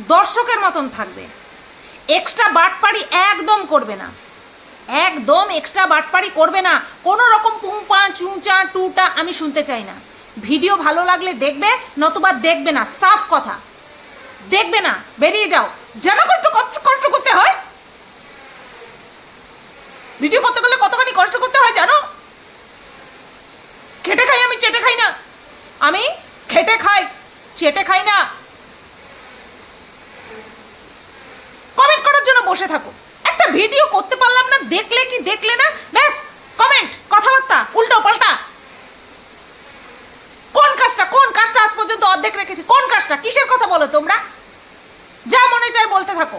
দর্শকের মতন থাকবে। এক্সট্রা বাটপাড়ি একদম করবে না। একদম এক্সট্রা বাটপাড়ি করবে না। কোনো রকম পুঁপা চুঁচা, টুটা আমি শুনতে চাই না। ভিডিও ভালো লাগলে দেখবে, নতুবা দেখবে না। সাফ কথা। দেখবে না, বেরিয়ে যাও। যেন কষ্ট কষ্ট করতে হয়। ভিডিও করতে গেলে কতখানি কষ্ট করতে হয় জানো? খেটে খাই আমি, চেটে খাই না। আমি খেটে খাই, চেটে খাই না। কমেন্ট করার জন্য বসে থাকো। একটা ভিডিও করতে পারলাম না, দেখলে কি দেখলে না? ব্যাস কমেন্ট কথাবার্তা, উল্টো পাল্টা। কোন কাজটা কোন কাজটা আজ পর্যন্ত অর্ধেক রেখেছি? কোন কাজটা? কিসের কথা বলো তোমরা? যা মনে চায় বলতে থাকো।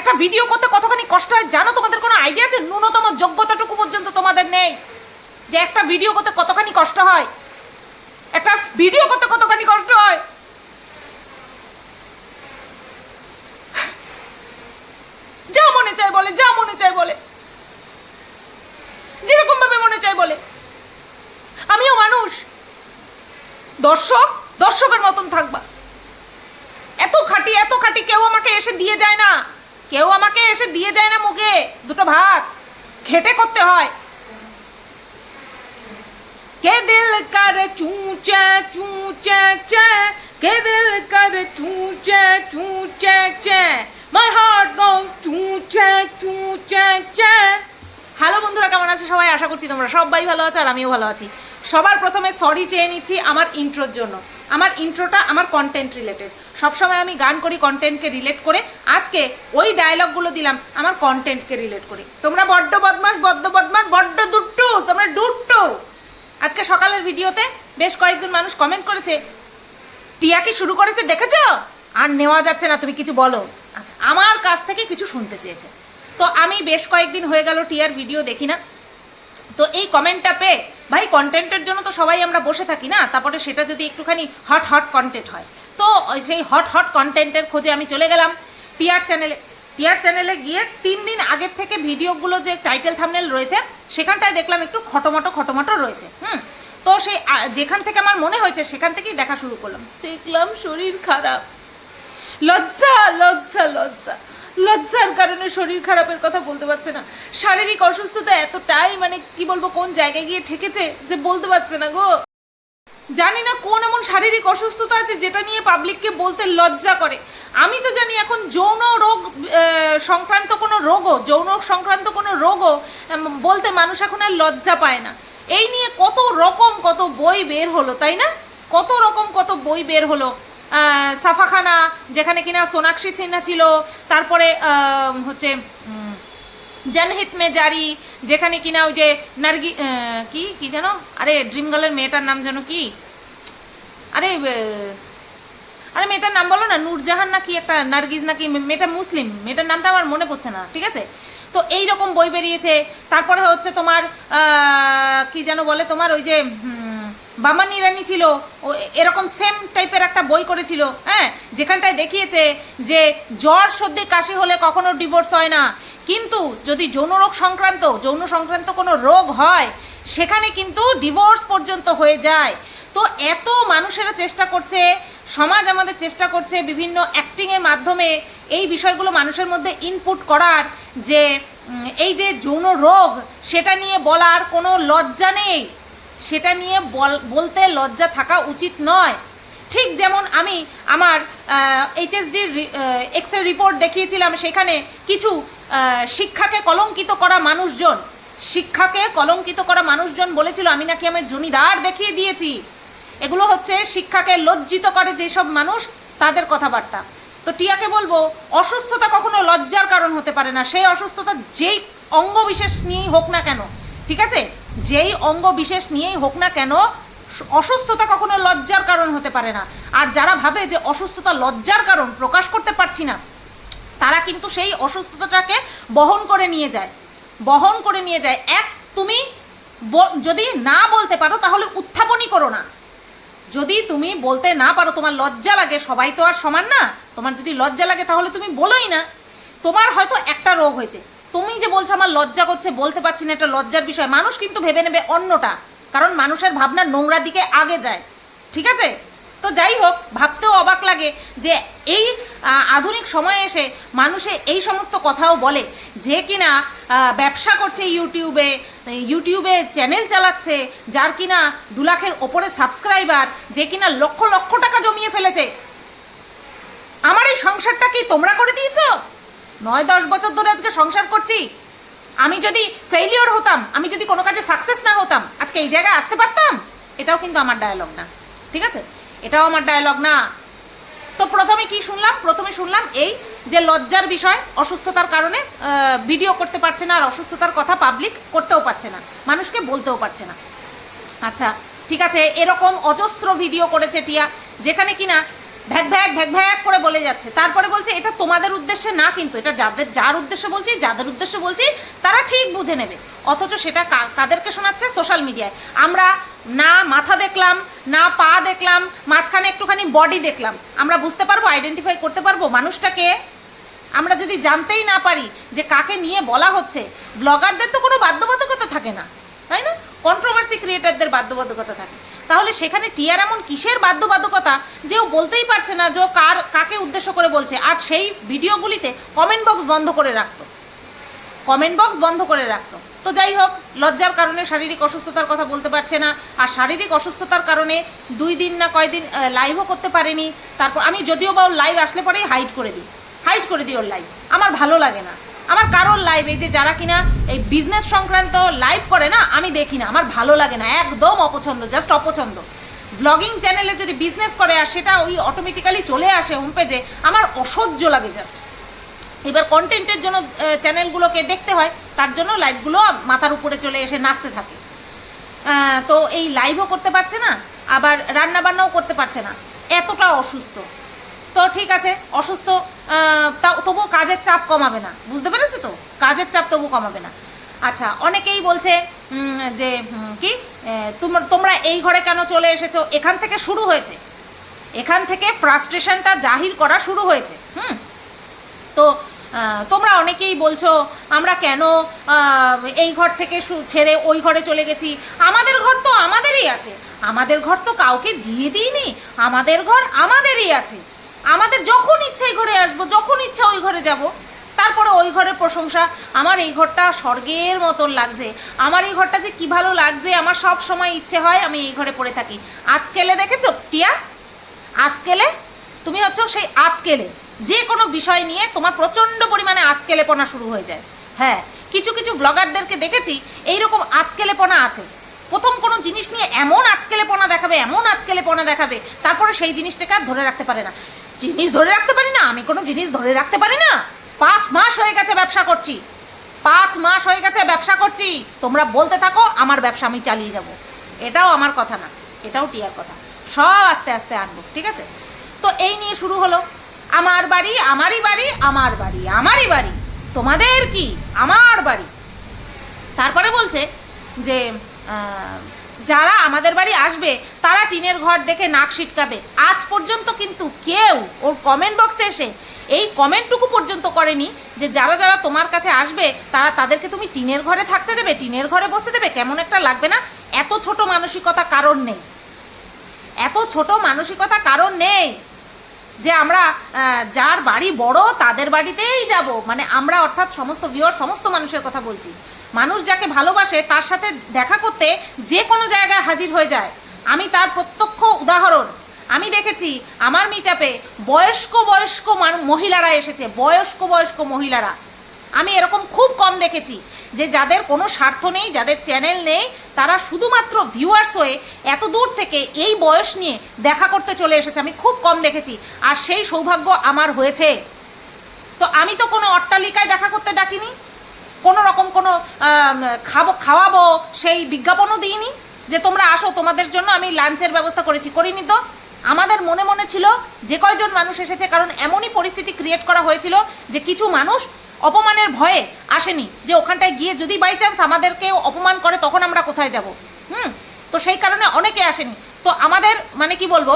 একটা ভিডিও করতে কতখানি কষ্ট হয় জানো? তোমাদের কোনো আইডিয়া আছে? ন্যূনতম যোগ্যতাটুকু পর্যন্ত তোমাদের নেই। যে একটা ভিডিও করতে কতখানি কষ্ট হয়? একটা ভিডিও করতে কতখানি কষ্ট হয় যা মনে চায় বলে যা মনে চায় বলে যেরকম ভাবে মনে চায় বলে আমিও মানুষ দর্শক, দর্শকের মতন থাকবা। এত খাটি এত খাটি কেউ আমাকে এসে দিয়ে যায় না। কেউ আমাকে এসে দিয়ে যায় না মুখে। দুটো ভাত খেটে করতে হয়। কে দিল করে চুঁচা চুঁচা, চা? কে দিল করে চুঁচা চুঁচা, চা? মাই হার্ট গো চুঁচা চুঁচা, চা। হ্যালো বন্ধুরা, কেমন আছে সবাই? আশা করছি তোমরা সবাই ভালো আছো আর আমিও ভালো আছি। সবার প্রথমে সরি চেয়ে নিচ্ছি আমার ইন্ট্রোর জন্য। আমার ইন্ট্রোটা আমার কন্টেন্ট রিলেটেড সবসময় আমি গান করি কন্টেন্টকে রিলেট করে। আজকে ওই ডায়লগগুলো দিলাম, আমার কন্টেন্টকে রিলেট করে। তোমরা বড্ড বদমাস বড্ড বদমাস বড্ড দুট্টু তোমরা দুট্টু আজকে সকালের ভিডিওতে বেশ কয়েকজন মানুষ কমেন্ট করেছে, টিয়া কি শুরু করেছে দেখেছ? আর নেওয়া যাচ্ছে না, তুমি কিছু বলো। আচ্ছা আমার কাছ থেকে কিছু শুনতে চেয়েছে। তো আমি বেশ কয়েকদিন হয়ে গেল টিয়ার ভিডিও দেখি না। তো এই কমেন্টটা পেয়ে, ভাই কন্টেন্টের জন্য তো সবাই আমরা বসে থাকি না? তারপরে সেটা যদি একটুখানি হট হট কন্টেন্ট হয়। তো সেই হট হট কন্টেন্টের খোঁজে আমি চলে গেলাম টিয়ার চ্যানেলে টিয়ার চ্যানেলে গিয়ে তিন দিন আগের থেকে ভিডিওগুলো যে টাইটেল থামনেল রয়েছে, সেখানটায় দেখলাম একটু খটোমটো খটোমটো রয়েছে, হুম? তো সেই যেখান থেকে আমার মনে হয়েছে, সেখান থেকেই দেখা শুরু করলাম। দেখলাম শরীর খারাপ। লজ্জা লজ্জা লজ্জা। লজ্জার কারণে শরীর খারাপের কথা বলতে পারছে না। শারীরিক অসুস্থতা এতটাই মানে কি বলব, কোন জায়গায় গিয়ে ঠেকেছে যে বলতে পারছে না গো? জানি না কোন এমন শারীরিক অসুস্থতা আছে যেটা নিয়ে পাবলিককে বলতে লজ্জা করে। আমি তো জানি এখন যৌন রোগ সংক্রান্ত কোনো রোগও, যৌন সংক্রান্ত কোনো রোগও বলতে মানুষ এখন আর লজ্জা পায় না। এই নিয়ে কত রকম কত বই বের হলো, তাই না? কত রকম কত বই বের হলো। সাফাখানা, যেখানে কিনা সোনাক্ষী সিনহা ছিল, তারপরে হচ্ছে জনহিত মে জারি যেখানে কিনা ওই যে নার্গি কি কি জানো আরে, ড্রিম গার্লের মেয়েটার নাম যেন কি? আরে আরে, মেয়েটার নাম বলো না, নূরজাহান না কি একটা নার্গিস নাকি মেয়েটা মুসলিম, মেয়েটার নামটা আমার মনে পড়ছে না, ঠিক আছে? তো এই রকম বই বেরিয়েছে, তারপরে হচ্ছে তোমার কি যেন বলে তোমার ওই যে বামান ইরানি ছিল, ও এরকম সেম টাইপের একটা বই করেছিল হ্যাঁ? যেখানটায় দেখিয়েছে যে জ্বর সর্দি কাশি হলে কখনো ডিভোর্স হয় না। কিন্তু যদি যৌন রোগ সংক্রান্ত, যৌন সংক্রান্ত কোনো রোগ হয়, সেখানে কিন্তু ডিভোর্স পর্যন্ত হয়ে যায়। তো এত মানুষেরা চেষ্টা করছে, সমাজ আমাদের চেষ্টা করছে বিভিন্ন অ্যাক্টিংয়ের মাধ্যমে এই বিষয়গুলো মানুষের মধ্যে ইনপুট করার যে এই যে যৌন রোগ, সেটা নিয়ে বলার কোনো লজ্জা নেই। সেটা নিয়ে বল, বলতে লজ্জা থাকা উচিত নয়। ঠিক যেমন আমি আমার এইচএসজির এক্স রিপোর্ট দেখিয়েছিলাম, সেখানে কিছু শিক্ষাকে কলঙ্কিত করা মানুষজন, শিক্ষাকে কলঙ্কিত করা মানুষজন বলেছিল, আমি নাকি আমার জমিদার দেখিয়ে দিয়েছি। এগুলো হচ্ছে শিক্ষাকে লজ্জিত করে যেসব মানুষ, তাদের কথাবার্তা। তো টিয়াকে বলব, অসুস্থতা কখনো লজ্জার কারণ হতে পারে না। সেই অসুস্থতা যেই অঙ্গ বিশেষ নিয়েই হোক না কেন, ঠিক আছে? যেই অঙ্গ বিশেষ নিয়েই হোক না কেন, অসুস্থতা কখনো লজ্জার কারণ হতে পারে না। আর যারা ভাবে যে অসুস্থতা লজ্জার কারণ, প্রকাশ করতে পারছি না, তারা কিন্তু সেই অসুস্থতাটাকে বহন করে নিয়ে যায়। বহন করে নিয়ে যায়। এক, তুমি যদি না বলতে পারো তাহলে উত্থাপনই করো না। যদি তুমি বলতে না পারো, তোমার লজ্জা লাগে, সবাই তো আর সমান না। তোমার যদি লজ্জা লাগে তাহলে তুমি বলোই না। তোমার হয়তো একটা রোগ হয়েছে। তুমি যে বলছো আমার লজ্জা করছে, বলতে পারছি না এটা লজ্জার বিষয়। মানুষ কিন্তু ভেবে নেবে অন্যটা, কারণ মানুষের ভাবনা নোংরা দিকে আগে যায়। ঠিক আছে? তো যাই হোক, ভাবতেও অবাক লাগে যে এই আধুনিক সময়ে এসে মানুষে এই সমস্ত কথাও বলে যে কিনা ব্যবসা করছে ইউটিউবে ইউটিউবে চ্যানেল চালাচ্ছে, যার কিনা দু লাখের ওপরে সাবস্ক্রাইবার, যে কিনা লক্ষ লক্ষ টাকা জমিয়ে ফেলেছে। আমার এই সংসারটা কি তোমরা করে দিয়েছ? নয় দশ বছর ধরে আজকে সংসার করছি। আমি যদি ফেইলিওর হতাম, আমি যদি কোনো কাজে সাকসেস না হতাম, আজকে এই জায়গায় আসতে পারতাম? এটাও কিন্তু আমার ডায়ালগ না। ঠিক আছে? এটাও আমার ডায়ালগ না। তো প্রথমে কি শুনলাম? প্রথমে শুনলাম এই যে লজ্জার বিষয়, অসুস্থতার কারণে ভিডিও করতে পারছে না, আর অসুস্থতার কথা পাবলিক করতেও পারছে না, মানুষকে বলতেও পারছে না। আচ্ছা ঠিক আছে, এরকম অজস্র ভিডিও করেছে টিয়া, যেখানে কিনা ভ্যাক ভ্যাক ভ্যাক ভ্যাক করে বলে যাচ্ছে। তারপরে বলছে, এটা তোমাদের উদ্দেশ্যে না কিন্তু, এটা যাদের, যার উদ্দেশ্যে বলছি, যাদের উদ্দেশ্যে বলছি, তারা ঠিক বুঝে নেবে। অথচ সেটা কাদেরকে শোনাচ্ছে? সোশ্যাল মিডিয়ায়। আমরা না মাথা দেখলাম, না পা দেখলাম, মাঝখানে একটুখানি বডি দেখলাম। আমরা বুঝতে পারব আইডেন্টিফাই করতে পারব মানুষটাকে? আমরা যদি জানতেই না পারি যে কাকে নিয়ে বলা হচ্ছে ব্লগারদের তো কোনো বাধ্যবাধকতা থাকে না, তাই না? কন্ট্রোভার্সি ক্রিয়েটারদের বাধ্যবাধকতা থাকে। তাহলে সেখানে টিয়ার এমন কিসের বাধ্যবাধকতা যে ও বলতেই পারছে না যে ও কার, কাকে উদ্দেশ্য করে বলছে। আর সেই ভিডিওগুলিতে কমেন্ট বক্স বন্ধ করে রাখতো। কমেন্ট বক্স বন্ধ করে রাখতো। তো যাই হোক, লজ্জার কারণে শারীরিক অসুস্থতার কথা বলতে পারছে না। আর শারীরিক অসুস্থতার কারণে দুই দিন না কয়দিন লাইভও করতে পারেনি। তারপর আমি যদিও বা ওর লাইভ আসলে পরেই হাইড করে দিই। হাইড করে দিই ওর লাইভ আমার ভালো লাগে না। আমার কারোর লাইভ এই যে যারা কিনা এই বিজনেস সংক্রান্ত লাইভ করে না, আমি দেখি না। আমার ভালো লাগে না। একদম অপছন্দ জাস্ট অপছন্দ। ব্লগিং চ্যানেলে যদি বিজনেস করে আর সেটা ওই অটোমেটিক্যালি চলে আসে হোম পেজে আমার অসহ্য লাগে জাস্ট এবার কন্টেন্টের জন্য চ্যানেলগুলোকে দেখতে হয়, তার জন্য লাইভগুলো মাথার উপরে চলে এসে নাচতে থাকে। তো এই লাইভও করতে পারছে না, আবার রান্নাবান্নাও করতে পারছে না। এতটা অসুস্থ। তো ঠিক আছে, অসুস্থ তবুও কাজের চাপ কমাবে না। বুঝতে পেরেছ তো? কাজের চাপ তবু কমাবে না। আচ্ছা অনেকেই বলছে যে কি তোমরা তোমরা এই ঘরে কেন চলে এসেছ? এখান থেকে শুরু হয়েছে। এখান থেকে ফ্রাস্ট্রেশনটা জাহির করা শুরু হয়েছে। হুম? তো তোমরা অনেকেই বলছো, আমরা কেন এই ঘর থেকে ছেড়ে ওই ঘরে চলে গেছি? আমাদের ঘর তো আমাদেরই আছে। আমাদের ঘর তো কাউকে দিয়ে দিইনি। আমাদের ঘর আমাদেরই আছে। আমাদের যখন ইচ্ছা এই ঘরে আসব, যখন ইচ্ছা ওই ঘরে যাব। তারপরে ওই ঘরের প্রশংসা, আমার এই ঘরটা স্বর্গের মতন লাগছে। আমার এই ঘরটা যে কি ভালো লাগছে, আমার সব সময় ইচ্ছে হয় আমি এই ঘরে পড়ে থাকি। আতকেলে দেখেছ, টিয়া? আতকেলে তুমি হচ্ছে সেই আতকেলে যে কোনো বিষয় নিয়ে তোমার প্রচণ্ড পরিমাণে আতকেলেপনা শুরু হয়ে যায়। হ্যাঁ কিছু কিছু ব্লগারদেরকে দেখেছি, এইরকম আতকেলেপনা আছে। প্রথম কোনো জিনিস নিয়ে এমন আতকেলেপনা দেখাবে, এমন আতকেলেপনা দেখাবে, তারপরে সেই জিনিসটাকে আর ধরে রাখতে পারে না। জিনিস ধরে রাখতে পারি না, আমি কোনো জিনিস ধরে রাখতে পারি না। পাঁচ মাস হয়ে গেছে ব্যবসা করছি। পাঁচ মাস হয়ে গেছে ব্যবসা করছি। তোমরা বলতে থাকো, আমার ব্যবসা আমি চালিয়ে যাব। এটাও আমার কথা না, এটাও টিয়ার কথা। সব আস্তে আস্তে আনব, ঠিক আছে? তো এই নিয়ে শুরু হলো। আমার বাড়ি, আমারই বাড়ি, আমার বাড়ি, আমারই বাড়ি। তোমাদের কি? আমার বাড়ি। তারপরে বলছে যে যারা আমাদের বাড়ি আসবে, তারা টিনের ঘর দেখে নাক সিটকাবে। আজ পর্যন্ত কিন্তু কেউ ওর কমেন্ট বক্সে এসে এই কমেন্টটুকু পর্যন্ত করেনি যে যারা যারা তোমার কাছে আসবে, তারা তাদেরকে তুমি টিনের ঘরে থাকতে দেবে, টিনের ঘরে বসতে দেবে, কেমন একটা লাগবে না? এত ছোট মানসিকতা কারণ নেই। এত ছোট মানসিকতা কারণ নেই যে আমরা যার বাড়ি বড়, তাদের বাড়িতেই যাব। মানে আমরা অর্থাৎ সমস্ত ভিওর সমস্ত মানুষের কথা বলছি। মানুষ যাকে ভালোবাসে তার সাথে দেখা করতে যে কোনো জায়গায় হাজির হয়ে যায়। আমি তার প্রত্যক্ষ উদাহরণ। আমি দেখেছি আমার মিটাপে বয়স্ক বয়স্ক মহিলারা এসেছে, বয়স্ক বয়স্ক মহিলারা। আমি এরকম খুব কম দেখেছি যে যাদের কোনো স্বার্থ নেই, যাদের চ্যানেল নেই, তারা শুধুমাত্র ভিউয়ার্স হয়ে এত দূর থেকে এই বয়স নিয়ে দেখা করতে চলে এসেছে। আমি খুব কম দেখেছি আর সেই সৌভাগ্য আমার হয়েছে। তো আমি তো কোনো অট্টালিকায় দেখা করতে ডাকিনি। কোনো রকম কোনো খাব, খাওয়াবো, সেই বিজ্ঞাপনও দিইনি যে তোমরা আসো, তোমাদের জন্য আমি লাঞ্চের ব্যবস্থা করেছি। করিনি তো। আমাদের মনে মনে ছিল যে কয়জন মানুষ এসেছে, কারণ এমনই পরিস্থিতি ক্রিয়েট করা হয়েছিল যে কিছু মানুষ অপমানের ভয়ে আসেনি, যে ওখানটায় গিয়ে যদি বাই চান্স আমাদেরকে অপমান করে, তখন আমরা কোথায় যাব? হুম? তো সেই কারণে অনেকে আসেনি। তো আমাদের মানে কি বলব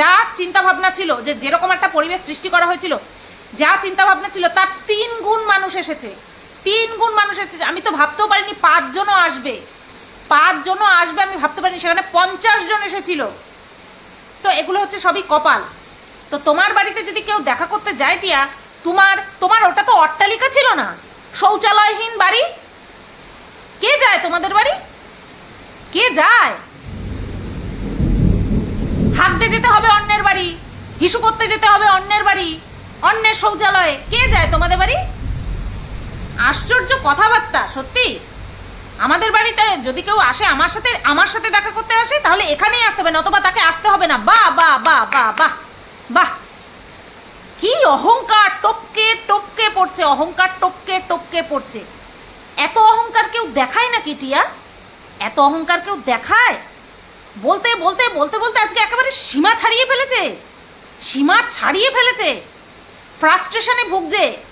যা চিন্তা ভাবনা ছিল যে যেরকম একটা পরিবেশ সৃষ্টি করা হয়েছিল, যা চিন্তা ভাবনা ছিল, তার তিন গুণ মানুষ এসেছে। তিন গুণ মানুষ এসেছে। আমি তো ভাবতেও পারিনি পাঁচজনও আসবে। পাঁচজনও আসবে, আমি ভাবতে পারিনি। সেখানে পঞ্চাশ জন এসেছিল। তো এগুলো হচ্ছে সবই কপাল। তো তোমার বাড়িতে যদি কেউ দেখা করতে যায়, টিয়া, তোমার তোমার ওটা তো অট্টালিকা ছিল না? শৌচালয়হীন বাড়ি? কে যায় তোমাদের বাড়ি? কে যায়? হাঁটতে যেতে হবে অন্যের বাড়ি, হিসু করতে যেতে হবে অন্যের বাড়ি, অন্যের শৌচালয়ে। কে যায় তোমাদের বাড়ি? আশ্চর্য কথাবার্তা, সত্যি? আমাদের বাড়িতে যদি কেউ আসে আমার সাথে আমার সাথে দেখা করতে আসে, তাহলে এখানেই আসতে হবে, নতবা তাকে আসতে হবে না। বাহ বাহ বাহ বাহ বাহ বাহ। কি অহংকার টপকে টপকে পড়ছে, অহংকার টপকে টপকে পড়ছে। এত অহংকার কেউ দেখায় নাকি, টিয়া? এত অহংকার কেউ দেখায়? বলতে বলতে বলতে বলতে আজকে একেবারে সীমা ছাড়িয়ে ফেলেছে। সীমা ছাড়িয়ে ফেলেছে। ফ্রাস্ট্রেশনে ভুগছে।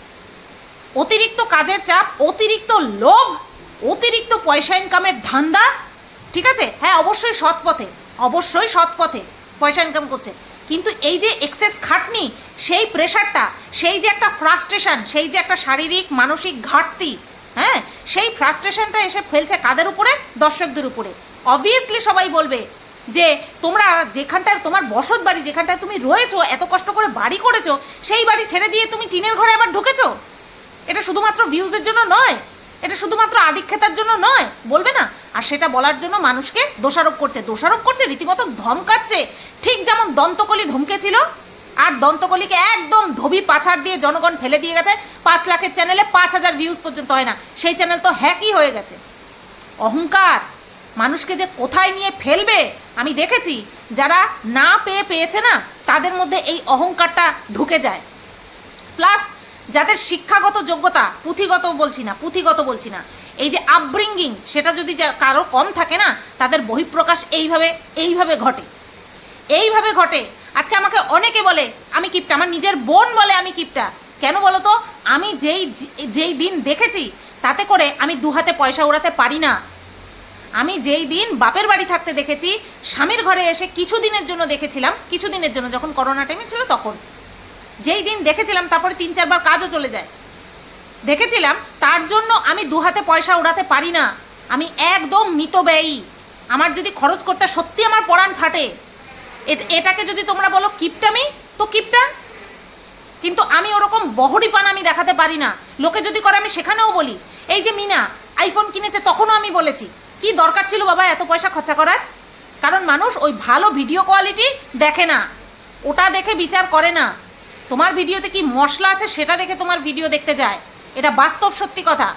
অতিরিক্ত কাজের চাপ, অতিরিক্ত লোভ, অতিরিক্ত পয়সা ইনকামের ধান্দা, ঠিক আছে? হ্যাঁ অবশ্যই সৎ পথে, অবশ্যই সৎ পথে পয়সা ইনকাম করছে। কিন্তু এই যে এক্সেস খাটনি, সেই প্রেশারটা সেই যে একটা ফ্রাস্ট্রেশন সেই যে একটা শারীরিক, মানসিক ঘাটতি হ্যাঁ? সেই ফ্রাস্ট্রেশনটা এসে ফেলছে কাদের উপরে? দর্শকদের উপরে। অবভিয়াসলি সবাই বলবে যে, তোমরা যেখানটায়, তোমার বসত বাড়ি যেখানটায় তুমি রয়েছো, এত কষ্ট করে বাড়ি করেছ, সেই বাড়ি ছেড়ে দিয়ে তুমি টিনের ঘরে আবার ঢুকেছো? এটা শুধুমাত্র ভিউজের জন্য নয়, এটা শুধুমাত্র আদিক্ষেতার জন্য নয়, বলবে না? আর সেটা বলার জন্য মানুষকে দোষারোপ করছে। দোষারোপ করছে, রীতিমতো ধমকাচ্ছে। ঠিক যেমন দন্তকলি ধমকেছিল, আর দন্তকলিকে একদম ধবি পাছাড় দিয়ে জনগণ ফেলে দিয়ে গেছে। পাঁচ লাখের চ্যানেলে পাঁচ হাজার ভিউজ পর্যন্ত হয় না। সেই চ্যানেল তো হ্যাকই হয়ে গেছে। অহংকার, মানুষকে যে কোথায় নিয়ে ফেলবে, আমি দেখেছি। যারা না পেয়ে পেয়েছে না, তাদের মধ্যে এই অহংকারটা ঢুকে যায়। প্লাস যাদের শিক্ষাগত যোগ্যতা পুঁথিগত বলছি না, পুঁথিগত বলছি না, এই যে আপব্রিঙ্গিং সেটা যদি কারও কম থাকে না, তাদের বহিঃপ্রকাশ এইভাবে এইভাবে ঘটে। এইভাবে ঘটে। আজকে আমাকে অনেকে বলে, আমি কিপটা, আমার নিজের বোন বলে আমি কিপটা। কেন বলো তো? আমি যেই যেই দিন দেখেছি, তাতে করে আমি দু হাতে পয়সা উড়াতে পারি না। আমি যেই দিন বাপের বাড়ি থাকতে দেখেছি, স্বামীর ঘরে এসে কিছু দিনের জন্য দেখেছিলাম কিছু দিনের জন্য যখন করোনা টাইমে ছিল তখন। যেই দিন দেখেছিলাম তারপরে তিন চারবার কাজও চলে যায়। দেখেছিলাম, তার জন্য আমি দু হাতে পয়সা উড়াতে পারি না। আমি একদম মিত ব্যয়ী। আমার যদি খরচ করতে সত্যি আমার পরাণ ফাটে, এট- এটাকে যদি তোমরা বলো কিপটামি, তো কিপটা। কিন্তু আমি ওরকম বহরিপান আমি দেখাতে পারি না। লোকে যদি করে আমি সেখানেও বলি, এই যে মিনা, আইফোন কিনেছে তখনও আমি বলেছি। কি দরকার ছিল বাবা এত পয়সা খরচা করার? কারণ মানুষ ওই ভালো ভিডিও কোয়ালিটি দেখে না। ওটা দেখে বিচার করে না। তোমার ভিডিওতে কি মশলা আছে সেটা দেখে তোমার ভিডিও দেখতে যায়? এটা বাস্তব সত্যি কথা।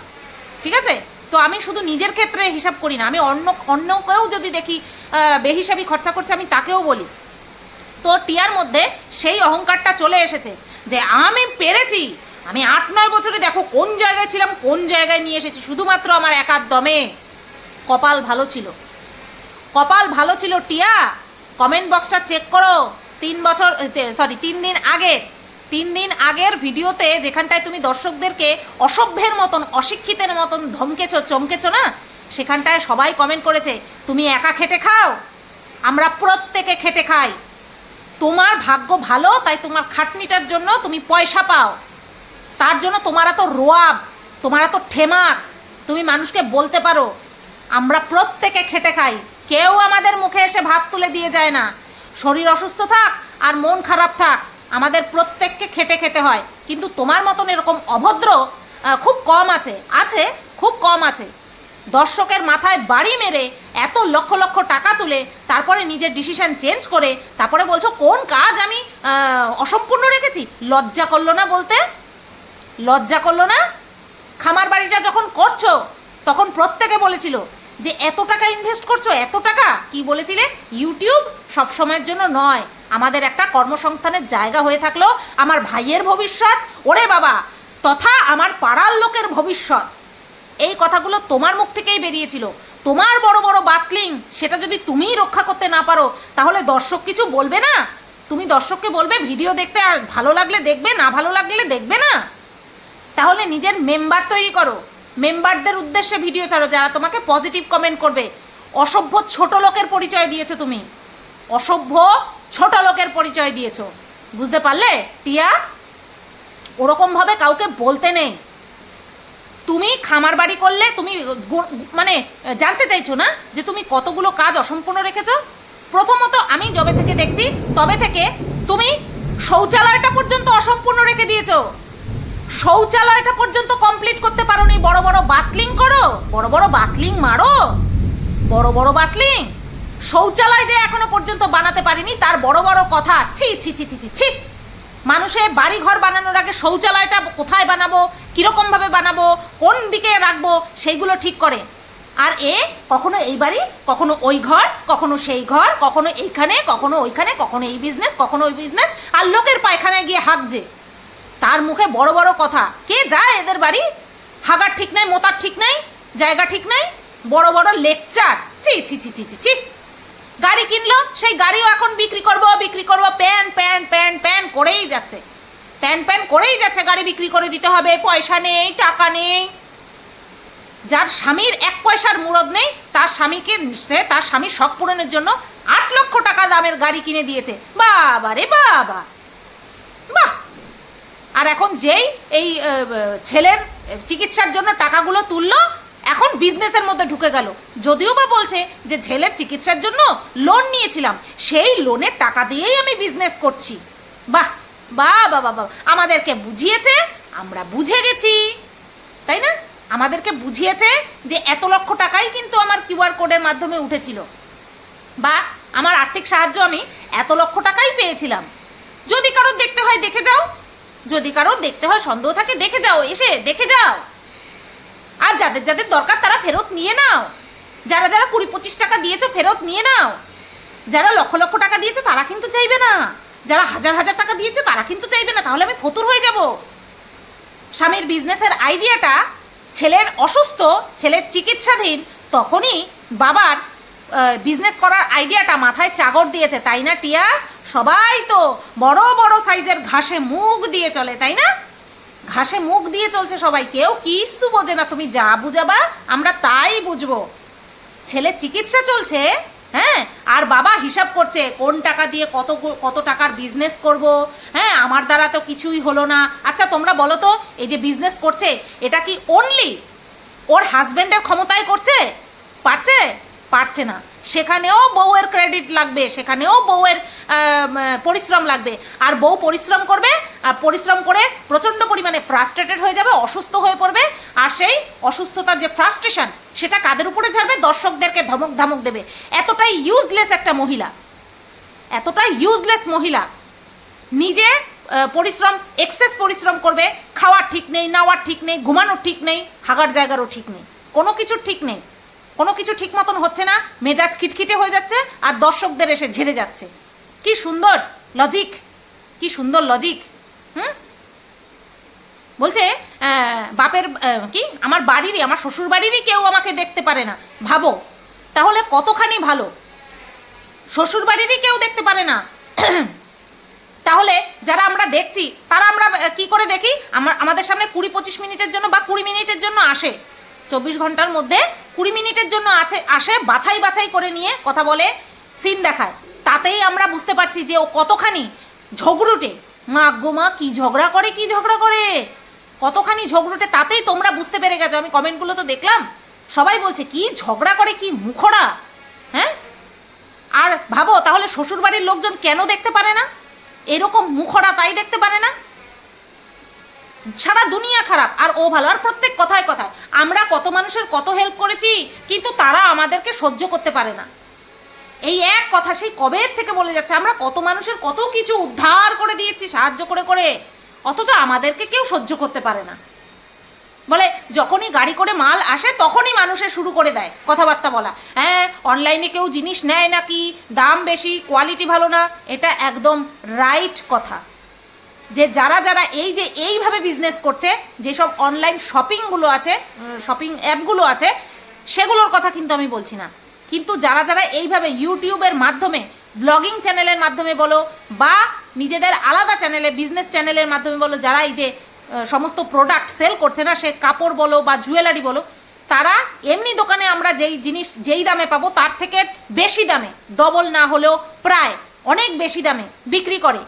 ঠিক আছে? তো আমি শুধু নিজের ক্ষেত্রে হিসাব করি না, আমি অন্য, অন্যকেও যদি দেখি বেহিসাবি খরচা করছে, আমি তাকেও বলি। তো টিয়ার মধ্যে সেই অহংকারটা চলে এসেছে যে আমি পেরেছি। আমি আট, নয় বছরে দেখো কোন জায়গায় ছিলাম, কোন জায়গায় নিয়ে এসেছি। শুধুমাত্র আমার একার দমে। কপাল ভালো ছিল। কপাল ভালো ছিল টিয়া। কমেন্ট বক্সটা চেক করো। তিন বছর সরি তিন দিন আগে। তিন দিন আগের ভিডিওতে যেখানটায় তুমি দর্শকদেরকে অসভ্যের মতন, অশিক্ষিতের মতন ধমকেছো, চমকেছো না? সেখানটায় সবাই কমেন্ট করেছে, তুমি একা খেটে খাও? আমরা প্রত্যেকে খেটে খাই। তোমার ভাগ্য ভালো, তাই তোমার খাটনিটার জন্য তুমি পয়সা পাও। তার জন্য তোমার এত রোয়াব, তোমার এত ঠেমাক। তুমি মানুষকে বলতে পারো, আমরা প্রত্যেকে খেটে খাই। কেউ আমাদের মুখে এসে ভাত তুলে দিয়ে যায় না। শরীর অসুস্থ থাক আর মন খারাপ থাক। আমাদের প্রত্যেককে খেটে খেতে হয়। কিন্তু তোমার মতন এরকম অভদ্র খুব কম আছে আছে, খুব কম আছে। দর্শকের মাথায় বাড়ি মেরে এত লক্ষ লক্ষ টাকা তুলে, তারপরে নিজের ডিসিশন চেঞ্জ করে, তারপরে বলছো, কোন কাজ আমি অসম্পূর্ণ রেখেছি? লজ্জা করল না বলতে? লজ্জা করল না? খামার বাড়িটা যখন করছ, তখন প্রত্যেকে বলেছিল যে, এত টাকা ইনভেস্ট করছ, এত টাকা? কি বলেছিলে? ইউটিউব সব সময়ের জন্য নয়। আমাদের একটা কর্মসংস্থানের জায়গা হয়ে থাকল আমার ভাইয়ের ভবিষ্যৎ। ওরে বাবা, তথা আমার পাড়ার লোকের ভবিষ্যৎ। এই কথাগুলো তোমার মুখ থেকেই বেরিয়েছিল। তোমার বড় বড় বাতলিং, সেটা যদি তুমিই রক্ষা করতে না পারো, তাহলে দর্শক কিছু বলবে না? তুমি দর্শককে বলবে, ভিডিও দেখতে আর ভালো লাগলে দেখবে, না ভালো লাগলে দেখবে না? তাহলে নিজের মেম্বার তৈরি করো। মেম্বারদের উদ্দেশ্যে ভিডিও ছাড়ো, যারা তোমাকে পজিটিভ কমেন্ট করবে। অসভ্য ছোট লোকের পরিচয় দিয়েছ তুমি। অসভ্য ছোট লোকের পরিচয় দিয়েছ। বুঝতে পারলে? টিয়া ওরকমভাবে কাউকে বলতে নেই। তুমি খামার বাড়ি করলে তুমি মানে জানতে চাইছো না যে তুমি কতগুলো কাজ অসম্পূর্ণ রেখেছো? প্রথমত আমি যবে থেকে দেখছি, তবে থেকে তুমি শৌচালয়টা পর্যন্ত অসম্পূর্ণ রেখে দিয়েছ। শৌচালয়টা পর্যন্ত কমপ্লিট করতে পারো নি বড় বড় বাতলিং করো। বড় বড় বাতলিং মারো। বড় বড় বাতলিং। শৌচালয় যে এখনও পর্যন্ত বানাতে পারিনি, তার বড় বড় কথা, ছি ছি ছি ছি ছি ছি। মানুষে বাড়ি ঘর বানানোর আগে শৌচালয়টা কোথায় বানাবো কীরকম ভাবে বানাবো, কোন দিকে রাখব, সেইগুলো ঠিক করে। আর এ কখনো এই বাড়ি, কখনো ওই ঘর, কখনো সেই ঘর, কখনো এইখানে, কখনো ওইখানে, কখনো এই বিজনেস কখনো ওই বিজনেস আর লোকের পায়খানায় গিয়ে হাঁকছে তার মুখে বড় বড় কথা, কে যায় এদের বাড়ি? হাগার ঠিক নাই, মোতার ঠিক নাই, জায়গা ঠিক নাই, বড় বড় লেকচার। ছি ছি ছি ছি ছি ছি। গাড়ি কিনলো, সেই গাড়িও এখন বিক্রি করব বিক্রি করব, প্যান প্যান প্যান প্যান করেই যাচ্ছে। প্যান প্যান করেই যাচ্ছে গাড়ি বিক্রি করে দিতে হবে, পয়সা নেই, টাকা নেই। যার স্বামীর এক পয়সার মুরদ নেই, তার স্বামীকে সে, তার স্বামীর শখ পূরণের জন্য আট লক্ষ টাকা দামের গাড়ি কিনে দিয়েছে। বাবা রে বাবা! বাহ! আর এখন যেই এই ছেলের চিকিৎসার জন্য টাকাগুলো তুললো এখন বিজনেসের মধ্যে ঢুকে গেল। যদিও বা বলছে যে ছেলের চিকিৎসার জন্য লোন নিয়েছিলাম, সেই লোনের টাকা দিয়েই আমি বিজনেস করছি। বাহ বাহ বাবা বাবা, আমাদেরকে বুঝিয়েছে, আমরা বুঝে গেছি। তাই না? আমাদেরকে বুঝিয়েছে যে এত লক্ষ টাকাই কিন্তু আমার কিউআর কোডের মাধ্যমে উঠেছিল। বা আমার আর্থিক সাহায্য আমি এত লক্ষ টাকাই পেয়েছিলাম। যদি কারোর দেখতে হয়, দেখে যাও। যদি কারোর দেখতে হয়, সন্দেহ থাকে, দেখে যাও, এসে দেখে যাও। আর যাদের যাদের দরকার তারা ফেরত নিয়ে নাও। যারা যারা কুড়ি পঁচিশ টাকা দিয়েছ ফেরত নিয়ে নাও। যারা লক্ষ লক্ষ টাকা দিয়েছে তারা কিন্তু চাইবে না। যারা হাজার হাজার টাকা দিয়েছে তারা কিন্তু চাইবে না। তাহলে আমি ফতুর হয়ে যাব। স্বামীর বিজনেসের আইডিয়াটা ছেলের অসুস্থ, ছেলের চিকিৎসাধীন, তখনই বাবার বিজনেস করার আইডিয়াটা মাথায় চাগর দিয়েছে। তাই না, টিয়া? সবাই তো বড় বড় সাইজের ঘাসে মুখ দিয়ে চলে, তাই না? ঘাসে মুখ দিয়ে চলছে সবাই। কেউ কিচ্ছু বোঝে না, তুমি যা বুঝাবা, আমরা তাই বুঝব। ছেলের চিকিৎসা চলছে হ্যাঁ? আর বাবা হিসাব করছে, কোন টাকা দিয়ে কত কত টাকার বিজনেস করব হ্যাঁ? আমার দ্বারা তো কিছুই হলো না। আচ্ছা তোমরা বলো তো, এই যে বিজনেস করছে, এটা কি অনলি ওর হাজবেন্ডের ক্ষমতায় করছে? পারছে? পারছে না। সেখানেও বউয়ের ক্রেডিট লাগবে, সেখানেও বউয়ের পরিশ্রম লাগবে। আর বউ পরিশ্রম করবে, আর পরিশ্রম করে প্রচণ্ড পরিমাণে ফ্রাস্ট্রেটেড হয়ে যাবে, অসুস্থ হয়ে পড়বে। আর সেই অসুস্থতার যে ফ্রাস্ট্রেশন সেটা কাদের উপরে ঝাড়বে? দর্শকদেরকে ধমক ধমক দেবে। এতটাই ইউজলেস একটা মহিলা। এতটাই ইউজলেস মহিলা। নিজে পরিশ্রম এক্সেস পরিশ্রম করবে। খাওয়ার ঠিক নেই, নাওয়ার ঠিক নেই, ঘুমানোর ঠিক নেই, হাগার জায়গারও ঠিক নেই। কোনো কিছুর ঠিক নেই। কোনো কিছু ঠিক মতন হচ্ছে না, মেজাজ খিটখিটে হয়ে যাচ্ছে আর দর্শকদের এসে ঝেড়ে যাচ্ছে। কি সুন্দর লজিক কি সুন্দর লজিক হুম? বলছে বাপের কি? আমার বাড়িরই, আমার শ্বশুর বাড়িরই কেউ আমাকে দেখতে পারে না। ভাবো, তাহলে কতখানি ভালো? শ্বশুর বাড়িরই কেউ দেখতে পারে না। তাহলে যারা আমরা দেখছি, তারা আমরা কি করে দেখি? আমার, আমাদের সামনে কুড়ি পঁচিশ মিনিটের জন্য বা কুড়ি মিনিটের জন্য আসে। চব্বিশ ঘণ্টার মধ্যে কুড়ি মিনিটের জন্য আছে, আসে, বাছাই বাছাই করে নিয়ে কথা বলে সিন দেখায়। তাতেই আমরা বুঝতে পারছি যে ও কতখানি ঝগড়ুটে। মা গো মা, কী ঝগড়া করে, কি ঝগড়া করে? কতখানি ঝগড়ুটে, তাতেই তোমরা বুঝতে পেরে গেছো। আমি কমেন্টগুলো তো দেখলাম, সবাই বলছে, কি ঝগড়া করে, কি মুখরা হ্যাঁ? আর ভাবো, তাহলে শ্বশুরবাড়ির লোকজন কেন দেখতে পারে না? এরকম মুখরা তাই দেখতে পারে না? সারা দুনিয়া খারাপ, আর ও ভালো, আর প্রত্যেক কথায় কথায়। আমরা কত মানুষের কত হেল্প করেছি, কিন্তু তারা আমাদেরকে সহ্য করতে পারে না। এই এক কথা সেই কবে থেকে বলে যাচ্ছে, আমরা কত মানুষের কত কিছু উদ্ধার করে দিয়েছি, সাহায্য করে করে, অথচ আমাদেরকে কেউ সহ্য করতে পারে না। বলে, যখনই গাড়ি করে মাল আসে, তখনই মানুষের শুরু করে দেয় কথাবার্তা বলা। হ্যাঁ অনলাইনে কেউ জিনিস নেয় নাকি, দাম বেশি কোয়ালিটি ভালো না, এটা একদম রাইট কথা। যে যারা যারা এই যে এইভাবে বিজনেস করছে যেসব অনলাইন শপিংগুলো আছে শপিং অ্যাপগুলো আছে সেগুলোর কথা কিন্তু আমি বলছি না। কিন্তু যারা যারা এইভাবে ইউটিউবের মাধ্যমে ব্লগিং চ্যানেলের মাধ্যমে বলো বা নিজেদের আলাদা চ্যানেলে বিজনেস চ্যানেলের মাধ্যমে বলো যারা এই যে সমস্ত প্রোডাক্ট সেল করছে না সে কাপড় বলো বা জুয়েলারি বলো তারা এমনি দোকানে আমরা যেই জিনিস যেই দামে পাবো তার থেকে বেশি দামে ডবল না হলেও প্রায় অনেক বেশি দামে বিক্রি করে।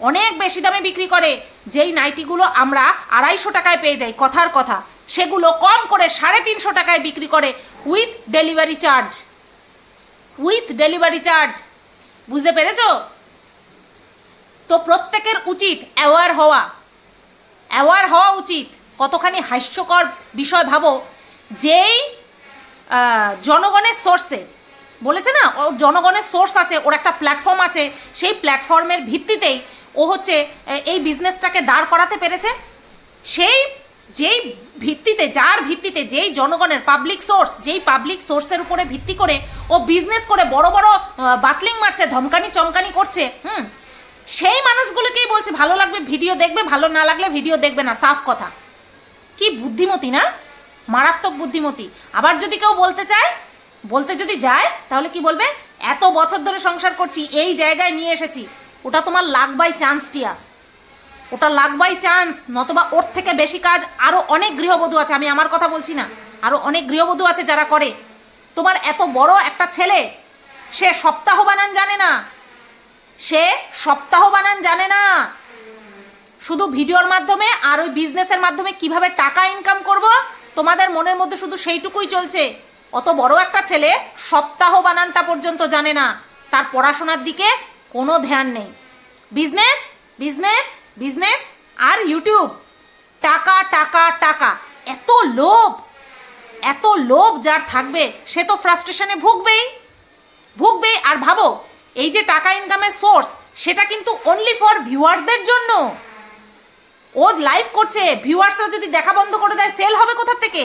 অনেক বেশি দামে বিক্রি করে। যেই নাইটিগুলো আমরা আড়াইশো টাকায় পেয়ে যাই, কথার কথা। সেগুলো কম করে সাড়ে তিনশো টাকায় বিক্রি করে with delivery charge with delivery charge বুঝতে পেরেছ? তো প্রত্যেকের উচিত অ্যাওয়ার হওয়া। অ্যাওয়ার হওয়া উচিত। কতখানি হাস্যকর বিষয় ভাবো। যেই জনগণের সোর্সে বলেছে না? ওর জনগণের সোর্স আছে, ওর একটা প্ল্যাটফর্ম আছে। সেই প্ল্যাটফর্মের ভিত্তিতেই ও হচ্ছে এই বিজনেসটাকে দাঁড় করাতে পেরেছে। সেই, যেই ভিত্তিতে, যার ভিত্তিতে, যেই জনগণের পাবলিক সোর্স যেই পাবলিক সোর্সের উপরে ভিত্তি করে ও বিজনেস করে বড় বড় বাতলিং মারছে, ধমকানি চমকানি করছে, হুম, সেই মানুষগুলোকেই বলছে, ভালো লাগবে, ভিডিও দেখবে, ভালো না লাগলে ভিডিও দেখবে না, সাফ কথা। কি বুদ্ধিমতী না? মারাত্মক বুদ্ধিমতী। আবার যদি কেউ বলতে চায়, বলতে যদি যায়, তাহলে কি বলবে? এত বছর ধরে সংসার করছি, এই জায়গায় নিয়ে এসেছি। ওটা তোমার লাখ বাই চান্স টিয়া। ওটা লাখ বাই চান্স নতবা ওর থেকে বেশি কাজ আরও অনেক গৃহবধূ আছে, আমি আমার কথা বলছি না। আরও অনেক গৃহবধূ আছে যারা করে। তোমার এত বড় একটা ছেলে, সে সপ্তাহ বানান জানে না। সে সপ্তাহ বানান জানে না। শুধু ভিডিওর মাধ্যমে আর ওই বিজনেসের মাধ্যমে কীভাবে টাকা ইনকাম করব, তোমাদের মনের মধ্যে শুধু সেইটুকুই চলছে। অত বড় একটা ছেলে সপ্তাহ বানানটা পর্যন্ত জানে না। তার পড়াশোনার দিকে কোনো ধ্যান নেই। বিজনেস বিজনেস বিজনেস আর ইউটিউব। টাকা টাকা টাকা। এত লোভ এত লোভ যার থাকবে, সে তো ফ্রাস্ট্রেশনে ভুগবেই। ভুগবে আর ভাবো, এই যে টাকা ইনকামের সোর্স সেটা কিন্তু অনলি ফর ভিউয়ার্সদের জন্য। ও লাইভ করছে ভিউয়ার্সরা যদি দেখা বন্ধ করে দেয় সেল হবে কোথা থেকে?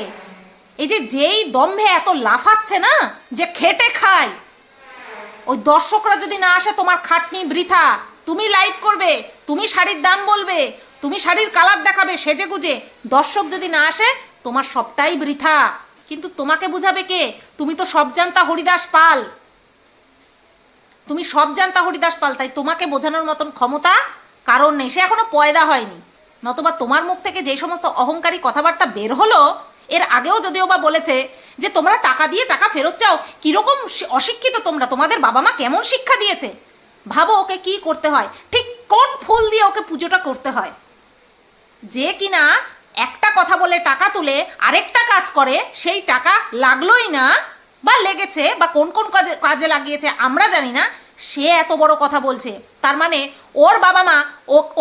এই যে যেই দম্ভে এত লাফাচ্ছে না, যে খেটে খায়। ওই দর্শকরা যদি না আসে, তোমার খাটনি বৃথা। তুমি লাইভ করবে, তুমি শাড়ির দাম বলবে, তুমি শাড়ির কালার দেখাবে, সেজে গুজে। দর্শক যদি না আসে, তোমার সবটাই বৃথা। কিন্তু তোমাকে বুঝাবে কে? তুমি তো সব জানতা হরিদাস পাল। তুমি সব জানতা হরিদাস পাল, তাই তোমাকে বোঝানোর মতন ক্ষমতা কারণ নেই। সে এখনও পয়দা হয়নি। নতবা তোমার মুখ থেকে যে সমস্ত অহংকারী কথাবার্তা বের হলো এর আগেও যদিও বা বলেছে যে, তোমরা টাকা দিয়ে টাকা ফেরত চাও, কীরকম অশিক্ষিত তোমরা? তোমাদের বাবা মা কেমন শিক্ষা দিয়েছে? ভাবো ওকে কি করতে হয়। ঠিক কোন ফুল দিয়ে ওকে পুজোটা করতে হয়? যে কিনা একটা কথা বলে টাকা তুলে আরেকটা কাজ করে, সেই টাকা লাগলোই না বা লেগেছে বা কোন কোন কাজে কাজে লাগিয়েছে আমরা জানি না, সে এত বড় কথা বলছে। তার মানে ওর বাবা মা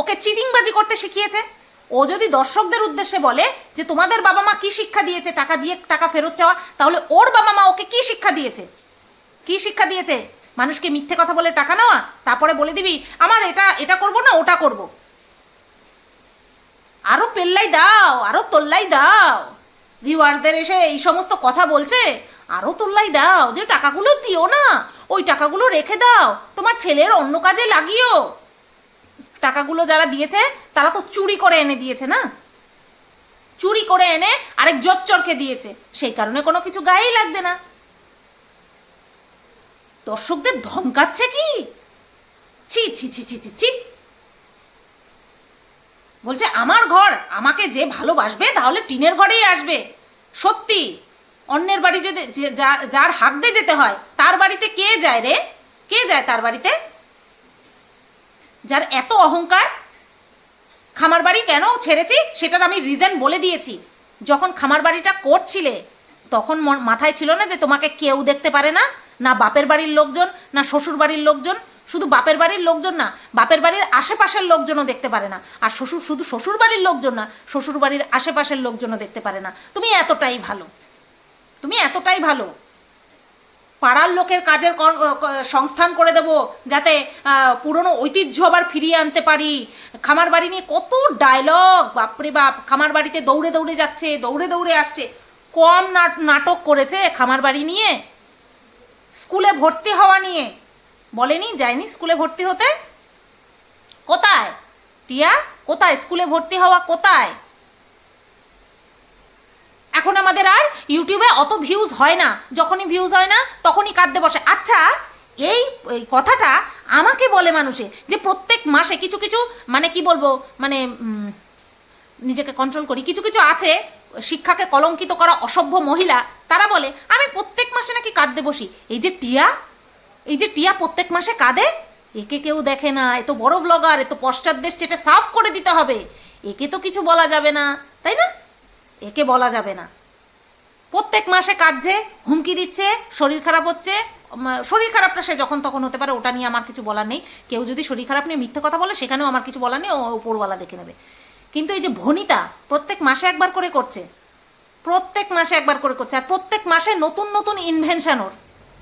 ওকে চিটিংবাজি করতে শিখিয়েছে? ও যদি দর্শকদের উদ্দেশ্যে বলে যে তোমাদের বাবা মা কি শিক্ষা দিয়েছে, টাকা দিয়ে টাকা ফেরত চাওয়া, তাহলে ওর বাবা মা ওকে কি শিক্ষা দিয়েছে? কি শিক্ষা দিয়েছে? মানুষকে মিথ্যে কথা বলে টাকা নেওয়া? তারপরে বলে দিবি, আমার এটা এটা করব না, ওটা করব। আরও পেল্লাই দাও, আরও তোল্লাই দাও। ভিউয়ার্সদের এসে এই সমস্ত কথা বলছে, আরও তোল্লাই দাও যে টাকাগুলো দিও না, ওই টাকাগুলো রেখে দাও। তোমার ছেলের অন্য কাজে লাগিও। টাকাগুলো যারা দিয়েছে, তারা তো চুরি করে এনে দিয়েছে না? চুরি করে এনে আরেক জচ্চরকে দিয়েছে। সেই কারণে কোনো কিছু গায়েই লাগবে না। দর্শকদের ধমকাচ্ছে কি? ছি ছি ছি ছি ছি ছি। বলছে, আমার ঘর, আমাকে যে ভালোবাসবে, তাহলে টিনের ঘরেই আসবে। সত্যি, অন্যের বাড়ি যদি যার হাক দিয়ে যেতে হয়, তার বাড়িতে কে যায় রে? কে যায় তার বাড়িতে? যার এত অহংকার? খামার বাড়ি কেন ছেড়েছি? সেটার আমি রিজন বলে দিয়েছি। যখন খামার বাড়িটা করছিলে, তখন মাথায় ছিল না যে তোমাকে কেউ দেখতে পারে না? না বাপের বাড়ির লোকজন, না শ্বশুর বাড়ির লোকজন? শুধু বাপের বাড়ির লোকজন না, বাপের বাড়ির আশেপাশের লোকজনও দেখতে পারে না। আর শ্বশুর, শুধু শ্বশুর বাড়ির লোকজন না, শ্বশুর বাড়ির আশেপাশের লোকজনও দেখতে পারে না। তুমি এতটাই ভালো। তুমি এতটাই ভালো। পাড়ার লোকের কাজের সংস্থান করে দেব যাতে পুরনো ঐতিহ্য আবার ফিরিয়ে আনতে পারি। খামার বাড়ি নিয়ে কত ডায়লগ বাপরে বাপ, খামার বাড়িতে দৌড়ে দৌড়ে যাচ্ছে, দৌড়ে দৌড়ে আসছে। কম নাট- নাটক করেছে খামার বাড়ি নিয়ে। স্কুলে ভর্তি হওয়া নিয়ে। বলেনি যায়নি স্কুলে ভর্তি হতে? কোথায়? টিয়া, কোথায়? স্কুলে ভর্তি হওয়া কোথায়? এখন আমাদের আর ইউটিউবে অত ভিউজ হয় না। যখনই ভিউজ হয় না, তখনই কাঁদতে বসে। আচ্ছা এই কথাটা আমাকে বলে মানুষে যে প্রত্যেক মাসে কিছু কিছু মানে কি বলব মানে নিজেকে কন্ট্রোল করি। কিছু কিছু আছে, শিক্ষাকে কলঙ্কিত করা অসভ্য মহিলা, তারা বলে, আমি প্রত্যেক মাসে নাকি কাঁদতে বসি? এই যে টিয়া, এই যে টিয়া প্রত্যেক মাসে কাঁদে? একে কেউ দেখে না। এত বড় ব্লগার এত পশ্চাৎ দেশ সেটা সাফ করে দিতে হবে। একে তো কিছু বলা যাবে না, তাই না? একে বলা যাবে না। প্রত্যেক মাসে কাজে হুমকি দিচ্ছে, শরীর খারাপ হচ্ছে শরীর খারাপটা সে যখন তখন হতে পারে, ওটা নিয়ে আমার কিছু বলার নেই। কেউ যদি শরীর খারাপ নিয়ে মিথ্যে কথা বলে, সেখানেও আমার কিছু বলার নেই ওপরওয়ালা দেখে নেবে। কিন্তু এই যে ভনিতা, প্রত্যেক মাসে একবার করে করছে। প্রত্যেক মাসে একবার করে করছে। আর প্রত্যেক মাসে নতুন নতুন ইনভেনশন ওর।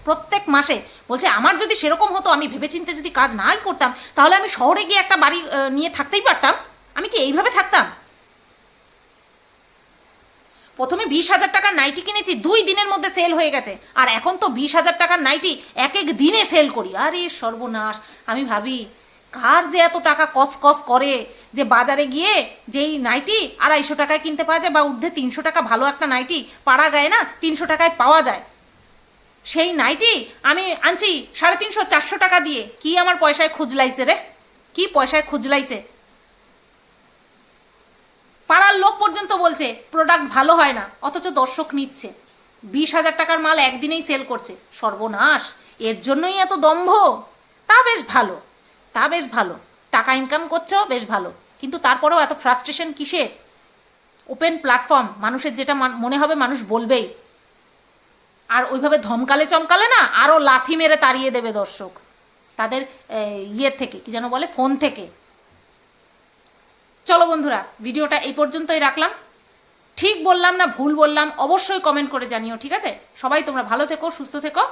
প্রত্যেক মাসে বলছে, আমার যদি সেরকম হতো, আমি ভেবেচিন্তে যদি কাজ নাই করতাম, তাহলে আমি শহরে গিয়ে একটা বাড়ি নিয়ে থাকতেই পারতাম। আমি কি এইভাবে থাকতাম? প্রথমে বিশ হাজার টাকার নাইটি কিনেছি, দুই দিনের মধ্যে সেল হয়ে গেছে। আর এখন তো বিশ হাজার টাকার নাইটি এক এক দিনে সেল করি। আরে সর্বনাশ, আমি ভাবি, কার যে এত টাকা কস কস করে যে বাজারে গিয়ে যেই নাইটি আড়াইশো টাকায় কিনতে পাওয়া যায় বা ঊর্ধ্বে তিনশো টাকা ভালো একটা নাইটি পাড়া গায়ে না, তিনশো টাকায় পাওয়া যায়। সেই নাইটি আমি আনছি সাড়ে তিনশো চারশো টাকা দিয়ে। কি আমার পয়সায় খুঁজলাইছে রে? কি পয়সায় খুঁজলাইছে? পাড়ার লোক পর্যন্ত বলছে প্রোডাক্ট ভালো হয় না, অথচ দর্শক নিচ্ছে। বিশ হাজার টাকার মাল একদিনেই সেল করছে। সর্বনাশ, এর জন্যই এত দম্ভ। তা বেশ ভালো, তা বেশ ভালো। টাকা ইনকাম করছ বেশ ভালো। কিন্তু তারপরেও এত ফ্রাস্ট্রেশন কিসের? ওপেন প্ল্যাটফর্ম মানুষের যেটা মান- হবে মানুষ বলবেই। আর ওইভাবে ধমকালে চমকালে না আরও লাথি মেরে তাড়িয়ে দেবে দর্শক। তাদের ইয়ের থেকে, কি যেন বলে ফোন থেকে। চলো বন্ধুরা, ভিডিওটা এই পর্যন্তই রাখলাম। ঠিক বললাম না, ভুল বললাম, অবশ্যই কমেন্ট করে জানিও, ঠিক আছে? সবাই তোমরা ভালো থেকো, সুস্থ থেকো